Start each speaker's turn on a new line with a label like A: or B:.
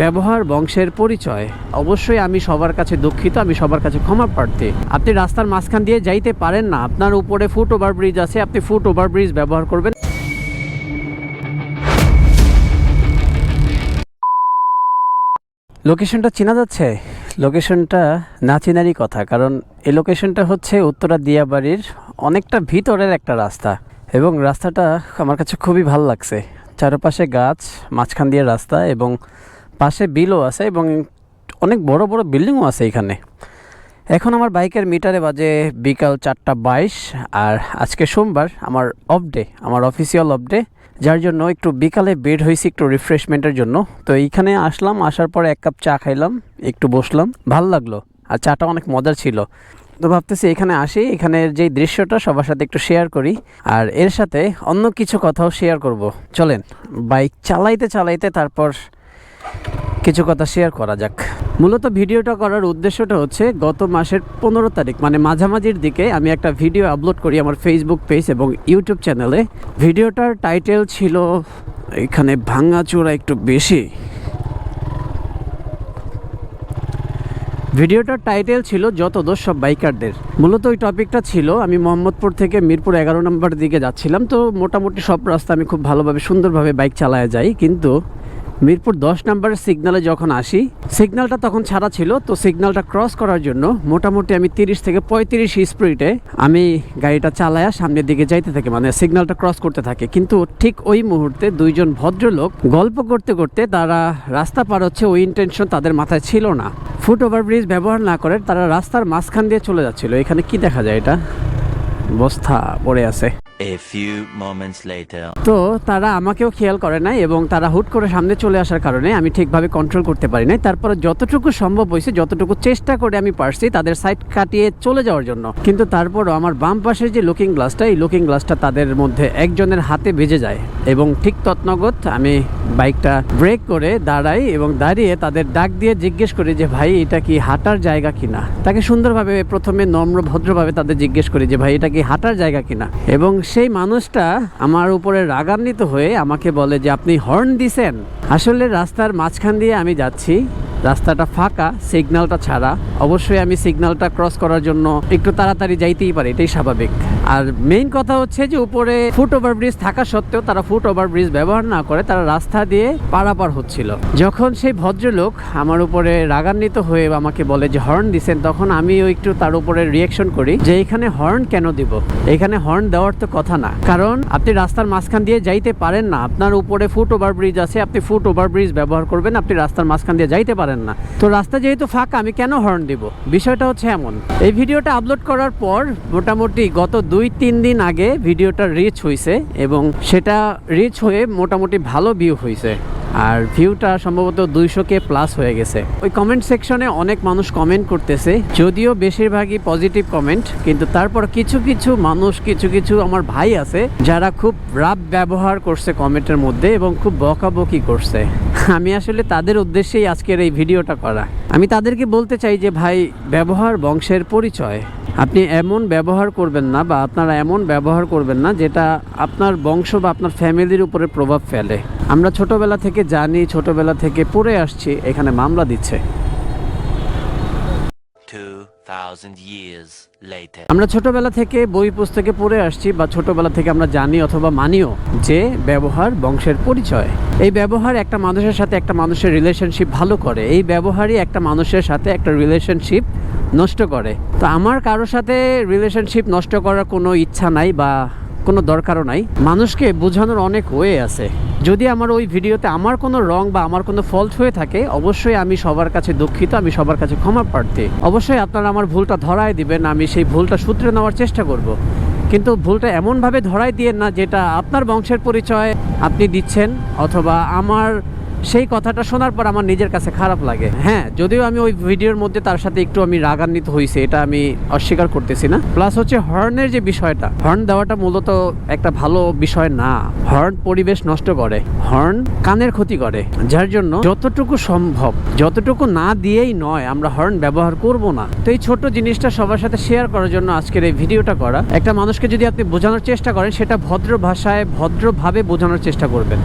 A: ব্যবহার বংশের পরিচয়। অবশ্যই আমি সবার কাছে দুঃখিত, আমি সবার কাছে ক্ষমা প্রার্থী। আপনি রাস্তার মাঝখান দিয়ে যাইতে পারেন না, আপনার উপরে ফুট ওভার ব্রিজ আছে, আপনি ফুট ওভার ব্রিজ ব্যবহার করবেন। লোকেশনটা চেনা যাচ্ছে? লোকেশনটা না চেনারই কথা, কারণ এই লোকেশনটা হচ্ছে উত্তরা দিয়াবাড়ির অনেকটা ভিতরের একটা রাস্তা। এবং রাস্তাটা আমার কাছে খুবই ভালো লাগছে। চারপাশে গাছ, মাঝখান দিয়ে রাস্তা এবং পাশে বিলও আছে এবং অনেক বড় বড় বিল্ডিংও আছে এখানে। এখন আমার বাইকের মিটারে বাজে বিকাল চারটা বাইশ আর আজকে সোমবার আমার অফ ডে আমার অফিসিয়াল অফ ডে যার জন্য একটু বিকালে বের হয়েছি একটু রিফ্রেশমেন্টের জন্য। তো এইখানে আসলাম, আসার পরে এক কাপ চা খাইলাম, একটু বসলাম, ভালো লাগল আর চাটা অনেক মজার ছিল। তো ভাবতেছি এখানে আসি এখানের যে দৃশ্যটা সবার সাথে একটু শেয়ার করি আর এর সাথে অন্য কিছু কথাও শেয়ার করব। চলেন বাইক চালাইতে চালাইতে তারপর কিছু কথা শেয়ার করা যাক। মূলত ভিডিওটা করার উদ্দেশ্যটা হচ্ছে গত মাসের পনেরো তারিখ মানে মাঝামাঝির দিকে আমি একটা ভিডিও আপলোড করি আমার ফেসবুক পেজ এবং ইউটিউব চ্যানেলে ভিডিওটার টাইটেল ছিল এখানে ভাঙাচোরা একটু বেশি। ভিডিওটার টাইটেল ছিল যত দোষ সব বাইকারদের মূলত ওই টপিকটা ছিল, আমি মোহাম্মদপুর থেকে মিরপুর এগারো নম্বর দিকে যাচ্ছিলাম, তো মোটামুটি সব রাস্তা আমি খুব ভালোভাবে, সুন্দরভাবে বাইক চালায় যাই, কিন্তু মিরপুর দশ নম্বরের সিগনালে যখন আসি সিগনালটা তখন ছাড়া ছিল, তো সিগন্যালটা ক্রস করার জন্য মোটামুটি আমি তিরিশ থেকে পঁয়ত্রিশ স্পিডে আমি গাড়িটা চালায়া সামনের দিকে যাইতে থাকি মানে সিগনালটা ক্রস করতে থাকে। কিন্তু ঠিক ওই মুহূর্তে দুইজন ভদ্রলোক গল্প করতে করতে তারা রাস্তা পার হচ্ছে, ওই ইন্টেনশন তাদের মাথায় ছিল না। ফুট ওভারব্রিজ ব্যবহার না করে তারা রাস্তার মাঝখান দিয়ে চলে যাচ্ছিল। এখানে কি দেখা যায় এটা? বস্তা পড়ে আছে। তো তারা আমাকেও খেয়াল করে নাই এবং তারা হুট করে সামনে চলে আসার কারণে আমি ঠিকভাবে কন্ট্রোল করতে পারি নাই। তারপরে যতটুকু সম্ভব হয়েছে, যতটুকু চেষ্টা করে আমি পারছি তাদের সাইড কাটিয়ে চলে যাওয়ার জন্য। কিন্তু তারপরও আমার বাম পাশের যে লুকিং গ্লাসটা এই লুকিং গ্লাসটা তাদের মধ্যে একজনের হাতে বেজে যায় এবং ঠিক তৎনগত আমি বাইকটা ব্রেক করে দাঁড়াই এবং দাঁড়িয়ে তাদের ডাক দিয়ে জিজ্ঞেস করি যে, ভাই, এটা কি হাঁটার জায়গা কিনা? তাকে সুন্দরভাবে প্রথমে নম্র ভদ্রভাবে তাদের জিজ্ঞেস করি যে, ভাই, এটা কি হাঁটার জায়গা কিনা? এবং সেই মানুষটা আমার উপরে রাগান্বিত হয়ে আমাকে বলে যে, আপনি হর্ন দিছেন? আসলে রাস্তার মাঝখান দিয়ে আমি যাচ্ছি। রাস্তাটা ফাঁকা সিগনালটা ছাড়া। অবশ্যই আমি সিগনালটা ক্রস করার জন্য একটু তাড়াতাড়ি যাইতেই পারি, এটাই স্বাভাবিক। আর মেইন কথা হচ্ছে যে উপরে ফুট ওভার ব্রিজ থাকা সত্ত্বেও তারা ফুট ওভার ব্রিজ ব্যবহার না করে তারা রাস্তা দিয়ে পারাপার হচ্ছিল। যখন সেই ভদ্রলোক আমার উপরে রাগান্বিত হয়ে আমাকে বলে যে হর্ন দিছেন, তখন আমিও একটু তার উপরে রিয়েকশন করি যে, এখানে হর্ন কেন দিব? এখানে হর্ন দেওয়ার তো কথা না। কারণ আপনি রাস্তার মাঝখান দিয়ে যাইতে পারেন না। আপনার উপরে ফুট ওভার ব্রিজ আছে, আপনি ফুট ওভার ব্রিজ ব্যবহার করবেন, আপনি রাস্তার মাঝখান দিয়ে যাইতে পারেন না। তো রাস্তা যেহেতু ফাঁকা, আমি কেন হর্ন দিব? বিষয়টা হচ্ছে এমন। এই ভিডিওটা আপলোড করার পর মোটামুটি গত দুই তিন দিন আগে ভিডিওটা রিচ হয়েছে এবং সেটা রিচ হয়ে মোটামুটি ভালো ভিউ হয়েছে আর ভিউটা সম্ভবত দুইশো কে প্লাস হয়ে গেছে। ওই কমেন্ট সেকশনে অনেক মানুষ কমেন্ট করতেছে, যদিও বেশিরভাগই পজিটিভ কমেন্ট কিন্তু তারপর কিছু কিছু মানুষ, কিছু কিছু আমার ভাই আছে, যারা খুব রাব ব্যবহার করছে কমেন্টের মধ্যে এবং খুব বকাবকি করছে। আমি আসলে তাদের উদ্দেশ্যেই আজকের এই ভিডিওটা করা। আমি তাদেরকে বলতে চাই যে, ভাই, ব্যবহার বংশের পরিচয়। আপনি এমন ব্যবহার করবেন না বা আপনারা এমন ব্যবহার করবেন না যেটা আপনার বংশ বা আপনার ফ্যামিলির উপরে প্রভাব ফেলে আমরা ছোটবেলা থেকে জানি, ছোটবেলা থেকে পড়ে আসছি, এখানে মামলা দিচ্ছে
B: 2000 years later.
A: আমরা ছোটবেলা থেকে বই পুস্তকে পড়ে আসছি বা ছোটবেলা থেকে আমরা জানি অথবা মানিও যে ব্যবহার বংশের পরিচয়। এই ব্যবহার একটা মানুষের সাথে একটা মানুষের রিলেশনশিপ ভালো করে। এই ব্যবহারই একটা মানুষের সাথে একটা রিলেশনশিপ নষ্ট করে। তো আমার কারোর সাথে রিলেশনশিপ নষ্ট করার কোনো ইচ্ছা নাই বা কোনো দরকারও নাই। মানুষকে বোঝানোর অনেক ওয়ে আছে। যদি আমার ওই ভিডিওতে আমার কোনো রং বা আমার কোনো ফল্ট হয়ে থাকে, অবশ্যই আমি সবার কাছে দুঃখিত, আমি সবার কাছে ক্ষমা প্রার্থী। অবশ্যই আপনারা আমার ভুলটা ধরায় দিবেন, আমি সেই ভুলটা সূত্রে নেওয়ার চেষ্টা করব। কিন্তু ভুলটা এমনভাবে ধরাই দিয়ে না যেটা আপনার বংশের পরিচয় আপনি দিচ্ছেন, অথবা আমার সেই কথাটা শোনার পর আমার নিজের কাছে খারাপ লাগে। হ্যাঁ যদিও আমি ওই ভিডিওর মধ্যে তার সাথে একটু আমি রাগান্বিত হয়েছি এটা আমি অস্বীকার করতেছি না। প্লাস হচ্ছে হর্নের যে বিষয়টা, হর্ন দেওয়াটা মূলত একটা ভালো বিষয় না। হর্ন পরিবেশ নষ্ট করে, হর্ন কানের ক্ষতি করে। যার জন্য যতটুকু সম্ভব, যতটুকু না দিয়েই নয়, আমরা হর্ন ব্যবহার করব না। তো এই ছোট জিনিসটা সবার সাথে শেয়ার করার জন্য আজকের এই ভিডিওটা করা। একটা মানুষকে যদি আপনি বোঝানোর চেষ্টা করেন, সেটা ভদ্র ভাষায় ভদ্রভাবে বোঝানোর চেষ্টা করবেন।